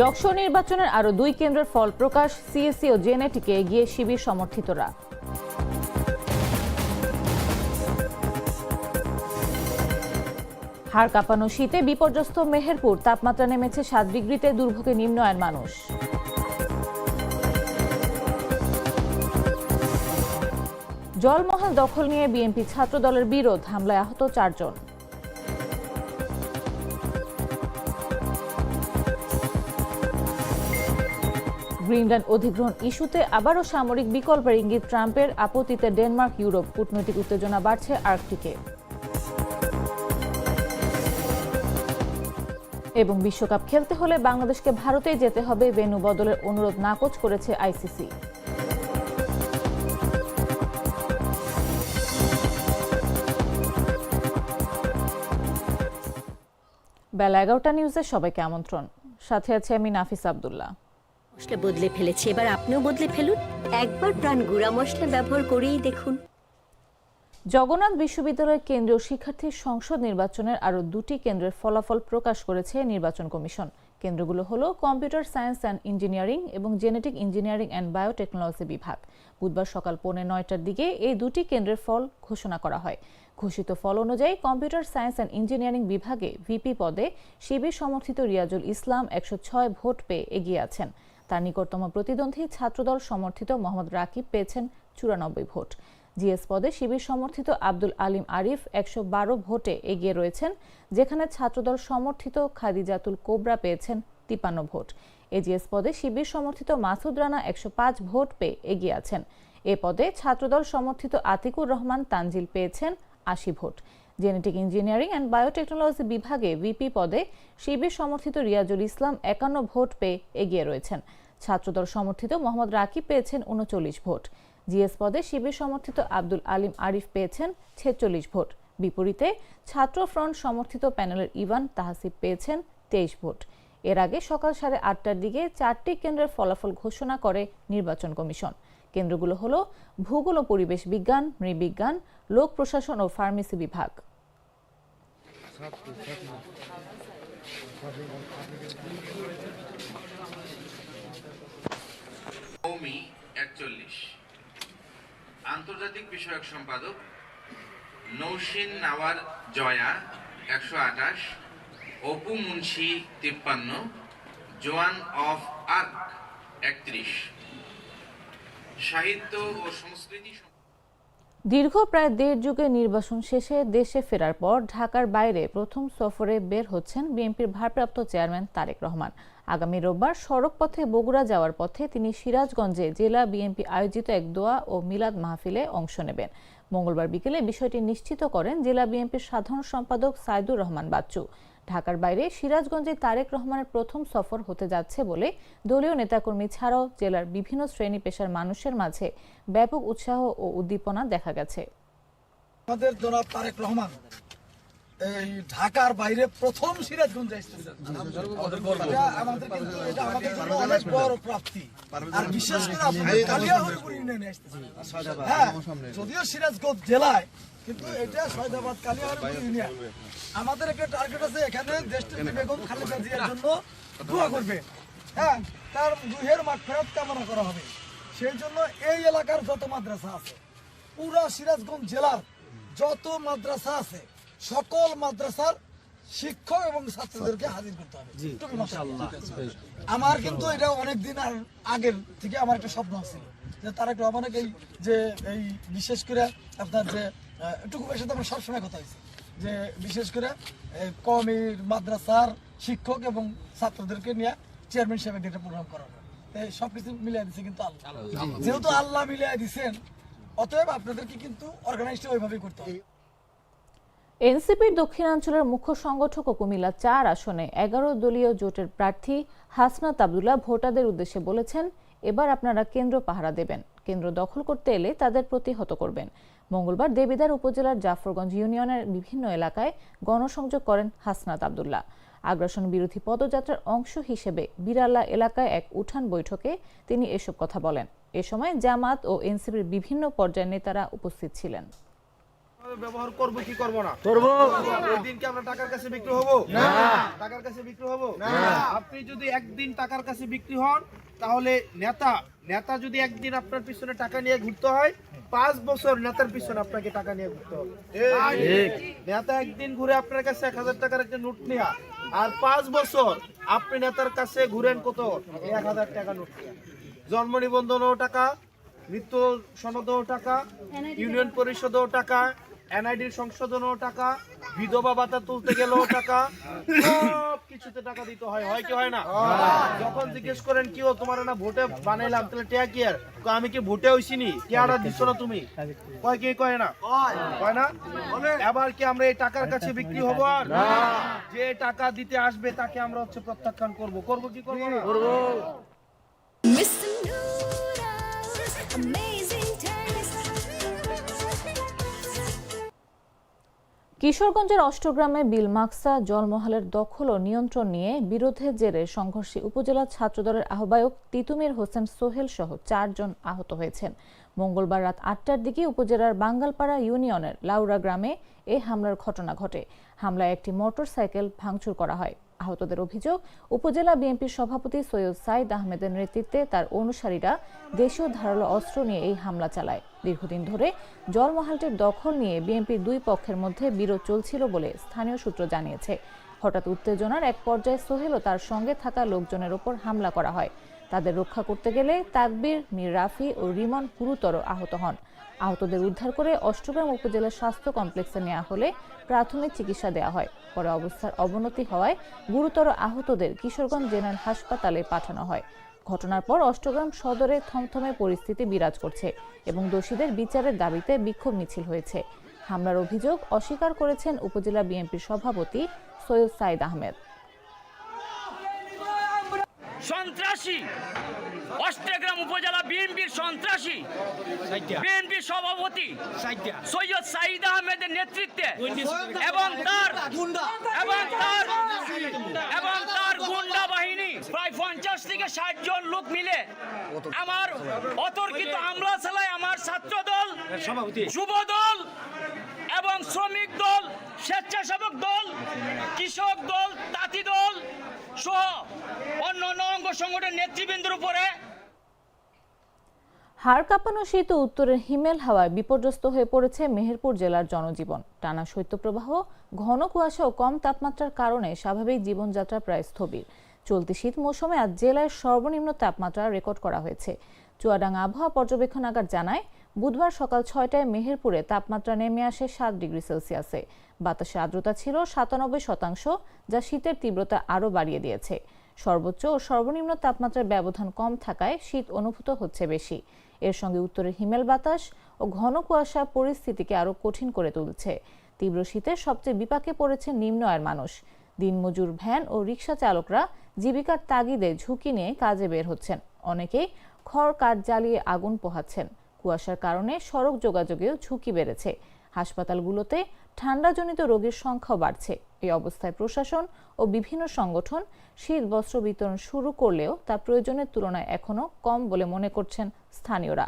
যশোর নির্বাচনের আরও দুই কেন্দ্রের ফল প্রকাশ, সিএসসি ও জেনেটিকে এগিয়ে শিবির সমর্থিতরা। হাড় কাঁপানো শীতে বিপর্যস্ত মেহেরপুর, তাপমাত্রা নেমেছে সাত ডিগ্রিতে, দুর্ভোগে নিম্ন আয়ের মানুষ। জলমহল দখল নিয়ে বিএনপি ছাত্র দলের বিরোধ, হামলায় আহত চারজন। গ্রিনল্যান্ড অধিগ্রহণ ইস্যুতে আবারও সামরিক বিকল্পের ইঙ্গিত ট্রাম্পের আপত্তিতে ডেনমার্ক, ইউরোপ। কূটনৈতিক উত্তেজনা বাড়ছে আর্কটিকে। এবং বিশ্বকাপ খেলতে হলে বাংলাদেশকে ভারতেই যেতে হবে। বেনু বদলের অনুরোধ নাকচ করেছে আইসিসি। বেলা এগারোটা নিউজে সবাইকে আমন্ত্রণ। সাথে আছে আমি নাফিস আবদুল্লাহ। মশলা বদলে ফেলেছে, এবার আপনিও বদলে ফেলুন। একবার প্রাণ গুঁড়া মশলা ব্যবহার করেই দেখুন। জগন্নাথ বিশ্ববিদ্যালয়ের কেন্দ্রীয় শিক্ষার্থী সংসদ নির্বাচনের আরও দুটি কেন্দ্রের ফলাফল প্রকাশ করেছে নির্বাচন কমিশন। কেন্দ্রগুলো হলো কম্পিউটার সায়েন্স অ্যান্ড ইঞ্জিনিয়ারিং এবং জেনেটিক ইঞ্জিনিয়ারিং অ্যান্ড বায়োটেকনোলজি বিভাগ। বুধবার সকাল পৌনে নয়টার দিকে এই দুটি কেন্দ্রের ফল ঘোষণা করা হয়। ঘোষিত ফল অনুযায়ী কম্পিউটার সায়েন্স অ্যান্ড ইঞ্জিনিয়ারিং বিভাগে ভিপি পদে শিবির সমর্থিত রিয়াজুল ইসলাম একশো ছয় ভোট পেয়ে এগিয়ে আছেন। তার নিকটতম প্রতিদ্বন্দ্বী ছাত্রদল সমর্থিত মোহাম্মদ রাকিব পেয়েছেন চুরানব্বই ভোট। জিএস পদে শিবির সমর্থিত আব্দুল আলিম আরিফ একশো বারো ভোটে এগিয়ে রয়েছেন, যেখানে ছাত্রদল সমর্থিত খাদিজাতুল কোবরা পেয়েছেন তিপান্ন ভোট। এজিএস পদে শিবির সমর্থিত মাসুদ রানা একশো পাঁচ ভোট পেয়ে এগিয়ে আছেন। এ পদে ছাত্রদল সমর্থিত আতিকুর রহমান তানজিল পেয়েছেন আশি vote. Genetic engineering and biotechnology বিভাগে ভিপি পদে শিবির সমর্থিত রিয়াজুল ইসলাম একান্ন ভোট পেয়ে এগিয়ে রয়েছেন। ছাত্রদল সমর্থিত মোহাম্মদ রাকিব পেয়েছেন উনচল্লিশ ভোট। জিএস পদে শিবির সমর্থিত আব্দুল আলিম আরিফ পেয়েছেন ছেচল্লিশ ভোট। বিপরীতে ছাত্র ফ্রন্ট সমর্থিত প্যানেলের ইভান তাহাসিব পেয়েছেন তেইশ ভোট। এর আগে সকাল সাড়ে আটটার দিকে চারটি কেন্দ্রের ফলাফল ঘোষণা করে নির্বাচন কমিশন। কেন্দ্রগুলো হলো ভূগোল ও পরিবেশ বিজ্ঞান, নৃবিজ্ঞান, লোক প্রশাসন ও ফার্মেসি বিভাগ। একচল্লিশ। আন্তর্জাতিক বিষয়ক সম্পাদক নৌসিন নাওয়ার জয়া একশো আঠাশ। অপু মুন্সি তিপ্পান্ন। জোয়ান অফ আর্ক একত্রিশ। সাহিত্য ও সংস্কৃতি দীর্ঘ প্রায় দেড় যুগে নির্বাচন শেষে দেশে ফেরার পর ঢাকার বাইরে প্রথম সফরে বের হচ্ছেন বিএনপির ভারপ্রাপ্ত চেয়ারম্যান তারেক রহমান। আগামী রোববার সড়ক পথে বগুড়া যাওয়ার পথে তিনি সিরাজগঞ্জে জেলা বিএনপি আয়োজিত এক দোয়া ও মিলাদ মাহফিলে অংশ নেবেন। মঙ্গলবার বিকেলে বিষয়টি নিশ্চিত করেন জেলা বিএনপির সাধারণ সম্পাদক সাইদুর রহমান বাচ্চু। ঢাকার বাইরে সিরাজগঞ্জে তারেক রহমানের প্রথম সফর হতে যাচ্ছে বলে দলীয় নেতাকর্মী ছাড়াও জেলার বিভিন্ন শ্রেণি পেশার মানুষের মাঝে ব্যাপক উৎসাহ ও উদ্দীপনা দেখা গেছে। আমাদের জনাব তারেক রহমান এই ঢাকার বাইরে প্রথম সিরাজগঞ্জে এসেছেন এটা আমাদের কিন্তু এটা আমাদের জন্য অনেক বড় প্রাপ্তি। আর বিশেষ করে আপনাদের কালিয়াহরিপুর ইউনিয়নে এসেছেন হ্যাঁ যদিও সিরাজগঞ্জ জেলায় কিন্তু এটা সৈদাবাদ কালিয়াহরিপুর ইউনিয়ন আমাদের একটা টার্গেট আছে এখানে দেশটির বেগম খালেদা জিয়ার জন্য দোয়া করবে। হ্যাঁ তার রুহের মাঠ ফেরত কামনা করা হবে। সেই জন্য এই এলাকার যত মাদ্রাসা আছে পুরা সিরাজগঞ্জ জেলার যত মাদ্রাসা আছে সকল মাদ্রাসার শিক্ষক এবং ছাত্রদেরকে হাজির করতে হবে। আমার কিন্তু এটা অনেক দিন আর আগের থেকে আমার একটা স্বপ্ন ছিল যে তারেক রহমানের এই যে এই বিশেষ করে আপনার যে টুকু সাথে আমার সবসময় কথা হয়েছে। যে বিশেষ করে এই কমির মাদ্রাসার শিক্ষক এবং ছাত্রদেরকে নিয়ে চেয়ারম্যান হিসেবে একটা প্রোগ্রাম করানো। এই সবকিছু মিলিয়ে দিচ্ছে কিন্তু আল্লাহ। যেহেতু আল্লাহ মিলিয়ে দিচ্ছেন অতএব আপনাদেরকে কিন্তু অর্গানাইজটা ওইভাবেই করতে হবে। এনসিপির দক্ষিণাঞ্চলের মুখ্য সংগঠক ও কুমিল্লা চার আসনে এগারো দলীয় জোটের প্রার্থী হাসনাত আবদুল্লাহ ভোটারদের উদ্দেশ্যে বলেছেন, এবার আপনারা কেন্দ্র পাহারা দেবেন। কেন্দ্র দখল করতে এলে তাদের প্রতিহত করবেন। মঙ্গলবার দেবিদার উপজেলার জাফরগঞ্জ ইউনিয়নের বিভিন্ন এলাকায় গণসংযোগ করেন হাসনাত আবদুল্লাহ। আগ্রাসন বিরোধী পদযাত্রার অংশ হিসেবে বিরাল্লা এলাকায় এক উঠান বৈঠকে তিনি এসব কথা বলেন। এ সময় জামাত ও এনসিপির বিভিন্ন পর্যায়ের নেতারা উপস্থিত ছিলেন। ব্যবহার করব কি করব না? করব। ওই দিন কি আমরা টাকার কাছে বিক্রি হব? না। টাকার কাছে বিক্রি হব? না। আপনি যদি একদিন টাকার কাছে বিক্রি হন তাহলে নেতা নেতা যদি একদিন আপনার পিছনে টাকা নিয়ে ঘুরতে হয় পাঁচ বছর নেতার পিছনে আপনাকে টাকা নিয়ে ঘুরতে হবে। নেতা একদিন ঘুরে আপনার কাছে এক হাজার টাকার একটা নোট নেয়া আর পাঁচ বছর আপনি নেতার কাছে ঘুরেন কত? এক হাজার টাকা নোট নেয়া। জন্ম নিবন্ধনও টাকা মৃত্যু সনদও টাকা ইউনিয়ন পরিষদও টাকা এনআইডির সংশোধনও টাকা বিধবা ভাতা তুলতে গেলেও টাকা সব কিছুতে টাকা দিতে হয়। হয় কি হয় না? যখন জিজ্ঞেস করেন কি ও তোমার না ভোটে বানাইলাম তাহলে টিয়া কি আর? আমি কি ভোটে হইছিনি? টিয়াটা দিচ্ছ না তুমি? কয় কি কয় না? কয় না? এবার কি আমরা এই টাকার কাছে বিক্রি হব আর? যে টাকা দিতে আসবে তাকে আমরা হচ্ছে প্রত্যাখ্যান করব। করব কি করব না? Mr. Noodles, amazing কিশোরগঞ্জের অষ্টগ্রামে বিল বিলমাক্সা জলমহালের দখল ও নিয়ন্ত্রণ নিয়ে বিরোধের জেরে সংঘর্ষে উপজেলা ছাত্রদলের আহ্বায়ক তিতুমির হোসেন সোহেল সহ চারজন আহত হয়েছেন। মঙ্গলবার রাত আটটার দিকে উপজেলার বাঙ্গালপাড়া ইউনিয়নের লাউরা গ্রামে এ হামলার ঘটনা ঘটে। হামলায় একটি মোটরসাইকেল ভাঙচুর করা হয়। আহতদের অভিযোগ, উপজেলা বিএনপির সভাপতি সৈয়দ সাইদ আহমেদের নেতৃত্বে তার অনুসারীরা দেশীয় ধারালো অস্ত্র নিয়ে এই হামলা চালায়। দীর্ঘদিন ধরে জলমহালটির দখল নিয়ে বিএনপির দুই পক্ষের মধ্যে বিরোধ চলছিল বলে স্থানীয় সূত্র জানিয়েছে। হঠাৎ উত্তেজনার এক পর্যায়ে সোহেল ও তার সঙ্গে থাকা লোকজনের ওপর হামলা করা হয়। তাদের রক্ষা করতে গেলে তাকবীর, মীর রাফি ও রিমন গুরুতর আহত হন। আহতদের উদ্ধার করে অষ্টগ্রাম উপজেলা স্বাস্থ্য কমপ্লেক্সে নেওয়া হলে প্রাথমিক চিকিৎসা দেওয়া হয়। পরে অবস্থার অবনতি হওয়ায় গুরুতর আহতদের কিশোরগঞ্জ জেনারেল হাসপাতালে পাঠানো হয়। ঘটনার পর অষ্টগ্রাম সদরে থমথমে পরিস্থিতি বিরাজ করছে এবং দোষীদের বিচারের দাবিতে বিক্ষোভ মিছিল হয়েছে। হামলার অভিযোগ অস্বীকার করেছেন উপজেলা বিএনপির সভাপতি সৈয়দ সাইদ আহমেদ। সন্ত্রাসী! অষ্টগ্রাম উপজেলা বিএনপির সন্ত্রাসী। বিএনপির সভাপতি সৈয়দ সাইদ আহমেদের নেতৃত্বে এবং তার এবং তার এবং তার গুন্ডা বাহিনী প্রায় পঞ্চাশ থেকে ষাট জন লোক মিলে আমার অতর্কিত হামলা চালায় আমার ছাত্র দল যুব দল এবং শ্রমিক দল স্বেচ্ছাসেবক দল কৃষক দল তাঁতি দল সহ অন্য অন্য অঙ্গ সংগঠনের নেতৃবৃন্দের উপরে হাড় কাঁপানো শীত উত্তরের হিমেল হাওয়ায় বিপর্যস্ত হয়ে পড়েছে মেহেরপুর জেলার জনজীবন। টানা শৈত্যপ্রবাহ, ঘন কুয়াশা ও কম তাপমাত্রার কারণে স্বাভাবিক জীবনযাত্রা প্রায় স্থবির। চলতি শীত মৌসুমে আজ জেলায় সর্বনিম্ন তাপমাত্রা রেকর্ড করা হয়েছে। চুয়াডাঙ্গা আবহাওয়া পর্যবেক্ষণাগার জানায়, বুধবার সকাল ছয়টায় মেহেরপুরে তাপমাত্রা নেমে আসে সাত ডিগ্রি সেলসিয়াসে। বাতাসে আর্দ্রতা ছিল সাতানব্বই শতাংশ, যা শীতের তীব্রতা আরও বাড়িয়ে দিয়েছে। সর্বোচ্চ ও সর্বনিম্ন তাপমাত্রার ব্যবধান কম থাকায় শীত অনুভূত হচ্ছে বেশি। এর সঙ্গে উত্তরের হিমেল বাতাস ও ঘন কুয়াশা পরিস্থিতিকে আরও কঠিন করে তুলছে। তীব্র শীতে সবচেয়ে বিপাকে পড়েছে নিম্ন আয়ের মানুষ। দিনমজুর ভ্যান ও রিক্সা চালকরা জীবিকার তাগিদে ঝুঁকি নিয়ে কাজে বের হচ্ছেন। অনেকেই খড় কাঠ জ্বালিয়ে আগুন পোহাচ্ছেন। কুয়াশার কারণে সড়ক যোগাযোগেও ঝুঁকি বেড়েছে। হাসপাতালগুলোতে ঠান্ডাজনিত রোগীর সংখ্যাও বাড়ছে। এই অবস্থায় প্রশাসন ও বিভিন্ন সংগঠন শীত বস্ত্র বিতরণ শুরু করলেও তা প্রয়োজনের তুলনায় এখনও কম বলে মনে করছেন স্থানীয়রা।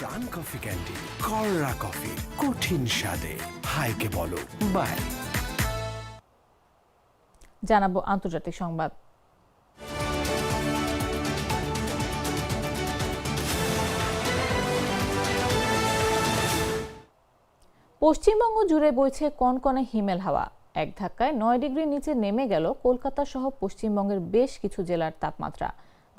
ডান কফি ক্যান্ডি কররা কফি কঠিন স্বাদে হাইকে বলো বাই। জানাব আন্তর্জাতিক সংবাদ। পশ্চিমবঙ্গ জুড়ে বইছে কনকনে হিমেল হাওয়া। এক ধাক্কায় নয় ডিগ্রির নিচে নেমে গেল কলকাতা সহ পশ্চিমবঙ্গের বেশ কিছু জেলার তাপমাত্রা।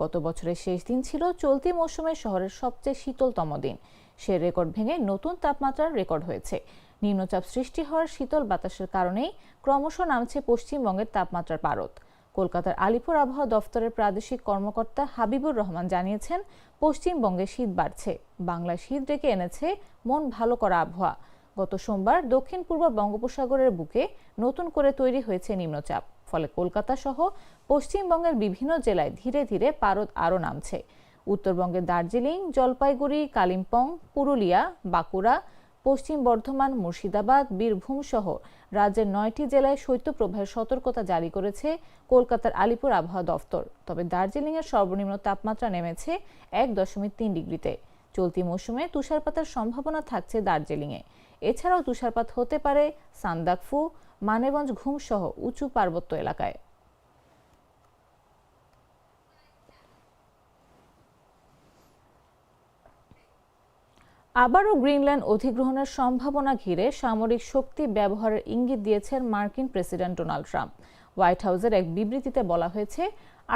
গত বছরের শেষ দিন ছিল চলতি মৌসুমে শহরের সবচেয়ে শীতলতম দিন। সে রেকর্ড ভেঙে নতুন তাপমাত্রার রেকর্ড হয়েছে। নিম্নচাপ সৃষ্টি হওয়ার শীতল বাতাসের কারণেই ক্রমশ নামছে পশ্চিমবঙ্গের তাপমাত্রার পারদ। কলকাতার আলিপুর আবহাওয়া দফতরের প্রাদেশিক কর্মকর্তা হাবিবুর রহমান জানিয়েছেন, পশ্চিমবঙ্গে শীত বাড়ছে। বাংলায় শীত ডেকে এনেছে, মন ভালো করা আবহাওয়া। গত সোমবার দক্ষিণ পূর্ব বঙ্গোপসাগরের বুকে নতুন করে তৈরি হয়েছে নিম্নচাপ, ফলে কলকাতা সহ পশ্চিমবঙ্গের বিভিন্ন জেলায় ধীরে ধীরে পারদ আরও নামছে। উত্তরবঙ্গের দার্জিলিং, জলপাইগুড়ি, কালিম্পং, পুরুলিয়া, বাঁকুড়া, পশ্চিম বর্ধমান, মুর্শিদাবাদ, বীরভূম সহ রাজ্যের নয়টি জেলায় শৈত্যপ্রবাহের সতর্কতা জারি করেছে কলকাতার আলিপুর আবহাওয়া দফতর। তবে দার্জিলিংয়ের সর্বনিম্ন তাপমাত্রা নেমেছে এক দশমিক তিন ডিগ্রিতে। চলতি মৌসুমে তুষারপাতের সম্ভাবনা থাকছে দার্জিলিংয়ে। এছাড়াও তুষারপাত হতে পারে সান্দাকফু, মানেগঞ্জ ঘুম সহ উঁচু পার্বত্য এলাকায়। আবারও গ্রিনল্যান্ড অধিগ্রহণের সম্ভাবনা ঘিরে সামরিক শক্তি ব্যবহারের ইঙ্গিত দিয়েছেন মার্কিন প্রেসিডেন্ট ডোনাল্ড ট্রাম্প। হোয়াইট হাউসের এক বিবৃতিতে বলা হয়েছে,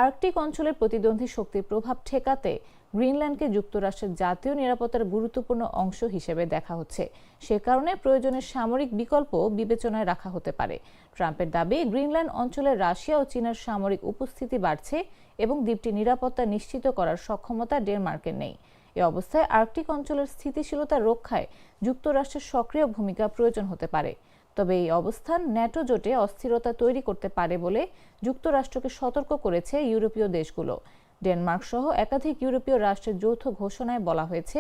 আর্কটিক অঞ্চলের প্রতিদ্বন্দ্বী শক্তির প্রভাব ঠেকাতে গ্রিনল্যান্ডকে যুক্তরাষ্ট্রের জাতীয় নিরাপত্তার গুরুত্বপূর্ণ অংশ হিসেবে দেখা হচ্ছে। সে কারণে প্রয়োজনে সামরিক বিকল্প বিবেচনায় রাখা হতে পারে। ট্রাম্পের দাবি, গ্রিনল্যান্ড অঞ্চলে রাশিয়া ও চীনের সামরিক উপস্থিতি বাড়ছে এবং দ্বীপটি নিরাপত্তা নিশ্চিত করার সক্ষমতা ডেনমার্কের নেই। এ অবস্থায় আর্কটিক অঞ্চলের স্থিতিশীলতা রক্ষায় যুক্তরাষ্ট্রের সক্রিয় ভূমিকা প্রয়োজন হতে পারে। তবে এই অবস্থান ন্যাটো জোটে অস্থিরতা তৈরি করতে পারে বলে যুক্তরাষ্ট্রকে সতর্ক করেছে ইউরোপীয় দেশগুলো। ডেনমার্ক সহ একাধিক ইউরোপীয় রাষ্ট্রের যৌথ ঘোষণায় বলা হয়েছে,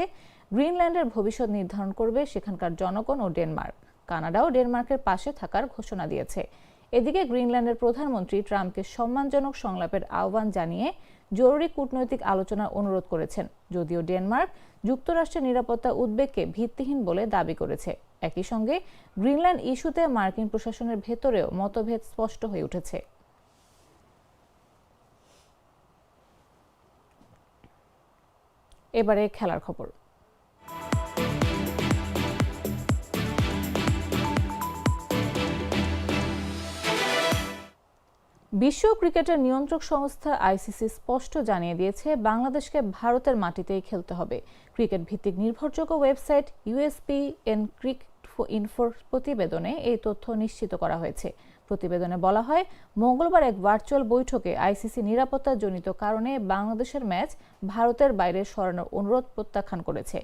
গ্রিনল্যান্ডের ভবিষ্যৎ নির্ধারণ করবে সেখানকার জনগণ ও ডেনমার্ক। কানাডাও ডেনমার্কের পাশে থাকার ঘোষণা দিয়েছে। এদিকে গ্রিনল্যান্ডের প্রধানমন্ত্রী ট্রাম্পকে সম্মানজনক সংলাপের আহ্বান জানিয়ে জরুরি কূটনৈতিক আলোচনার অনুরোধ করেছেন। যদিও ডেনমার্ক যুক্তরাষ্ট্রের নিরাপত্তা উদ্বেগকে ভিত্তিহীন বলে দাবি করেছে। একই সঙ্গে গ্রিনল্যান্ড ইস্যুতে মার্কিন প্রশাসনের ভেতরেও মতভেদ স্পষ্ট হয়ে উঠেছে। এবারে খেলার খবর। বিশ্ব ক্রিকেটের নিয়ন্ত্রক সংস্থা আইসিসি স্পষ্ট জানিয়ে দিয়েছে, বাংলাদেশকে ভারতের মাটিতেই খেলতে হবে। ক্রিকেট ভিত্তিক নির্ভরযোগ্য ওয়েবসাইট ইউএসপি এন ক্রিক ইনফোর প্রতিবেদনে এই তথ্য নিশ্চিত করা হয়েছে। প্রতিবেদনে বলা হয়, মঙ্গলবার এক ভার্চুয়াল বৈঠকে আইসিসি নিরাপত্তাজনিত কারণে বাংলাদেশের ম্যাচ ভারতের বাইরে সরানোর অনুরোধ প্রত্যাখ্যান করেছে।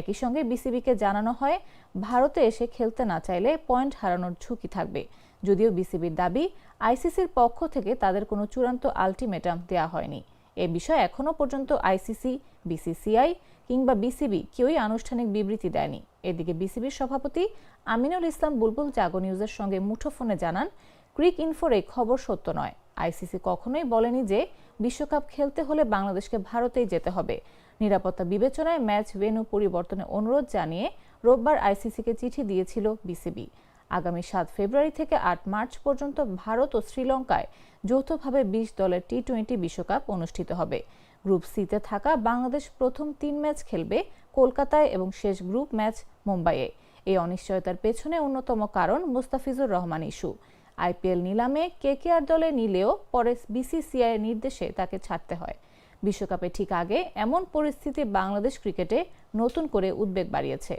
একই সঙ্গে বিসিবিকে জানানো হয়, ভারতে এসে খেলতে না চাইলে পয়েন্ট হারানোর ঝুঁকি থাকবে। যদিও বিসিবির দাবি, আইসিসির পক্ষ থেকে তাদের কোনো চূড়ান্ত আলটিমেটাম দেওয়া হয়নি। এ বিষয়ে এখনও পর্যন্ত আইসিসি, বিসিসিআই কিংবা বিসিবি কেউই আনুষ্ঠানিক বিবৃতি দেয়নি। এদিকে বিসিবির সভাপতি আমিনুল ইসলাম বুলবুল জাগো নিউজের সঙ্গে মুঠোফোনে জানান ক্রিক ইনফোর এই খবর সত্য নয়। আইসিসি কখনোই বলেনি যে বিশ্বকাপ খেলতে হলে বাংলাদেশকে ভারতেই যেতে হবে। নিরাপত্তা বিবেচনায় ম্যাচ ভেন্যু পরিবর্তনের অনুরোধ জানিয়ে রোববার আইসিসিকে চিঠি দিয়েছিল বিসিবি। আগামী সাত ফেব্রুয়ারি থেকে আট মার্চ পর্যন্ত ভারত ও শ্রীলঙ্কায় যৌথভাবে বিশ দলের টি টোয়েন্টি বিশ্বকাপ অনুষ্ঠিত হবে। গ্রুপ সিতে থাকা বাংলাদেশ প্রথম তিন ম্যাচ খেলবে কলকাতায় এবং শেষ গ্রুপ ম্যাচ মুম্বাইয়ে। এই অনিশ্চয়তার পেছনে অন্যতম কারণ মুস্তাফিজুর রহমান ইস্যু। আইপিএল নিলামে কেকেআর দলে নিলেও পরে বিসিসিআই নির্দেশে তাকে ছাড়তে হয়। বিশ্বকাপে ঠিক আগে এমন পরিস্থিতি বাংলাদেশ ক্রিকেটে নতুন করে উদ্বেগ বাড়িয়েছে।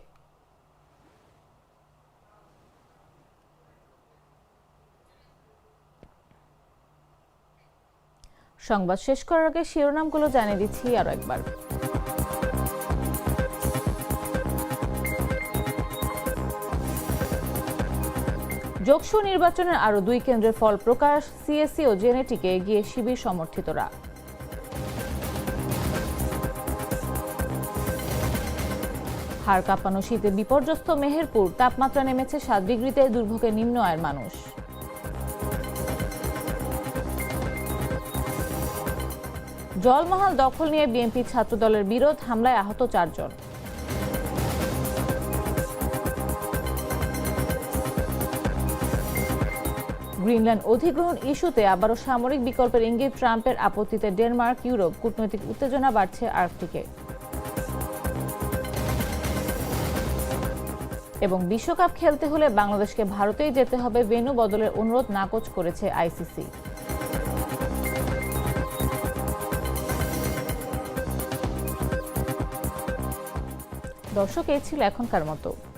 সংবাদ শেষ করার আগে শিরোনামগুলো জানিয়ে দিচ্ছি আরও একবার। যোগসু নির্বাচনের আরও দুই কেন্দ্রের ফল প্রকাশ সিএসসি ও জেনেটিকে এগিয়ে শিবির সমর্থিতরা। হাড় কাঁপানো শীতে বিপর্যস্ত মেহেরপুর, তাপমাত্রা নেমেছে সাত ডিগ্রিতে, দুর্ভোগে নিম্ন আয়ের মানুষ। জলমহল দখল নিয়ে বিএনপি ছাত্রদলের বিরোধ, হামলায় আহত চারজন। গ্রিনল্যান্ড অধিগ্রহণ ইস্যুতে আবারও সামরিক বিকল্পের ইঙ্গিত ট্রাম্পের আপত্তিতে ডেনমার্ক, ইউরোপ, কূটনৈতিক উত্তেজনা বাড়ছে আর্কটিকে। এবং বিশ্বকাপ খেলতে হলে বাংলাদেশকে ভারতেই যেতে হবে, ভেন্যু বদলের অনুরোধ নাকচ করেছে আইসিসি। দর্শক, এই ছিল এখনকার মতো।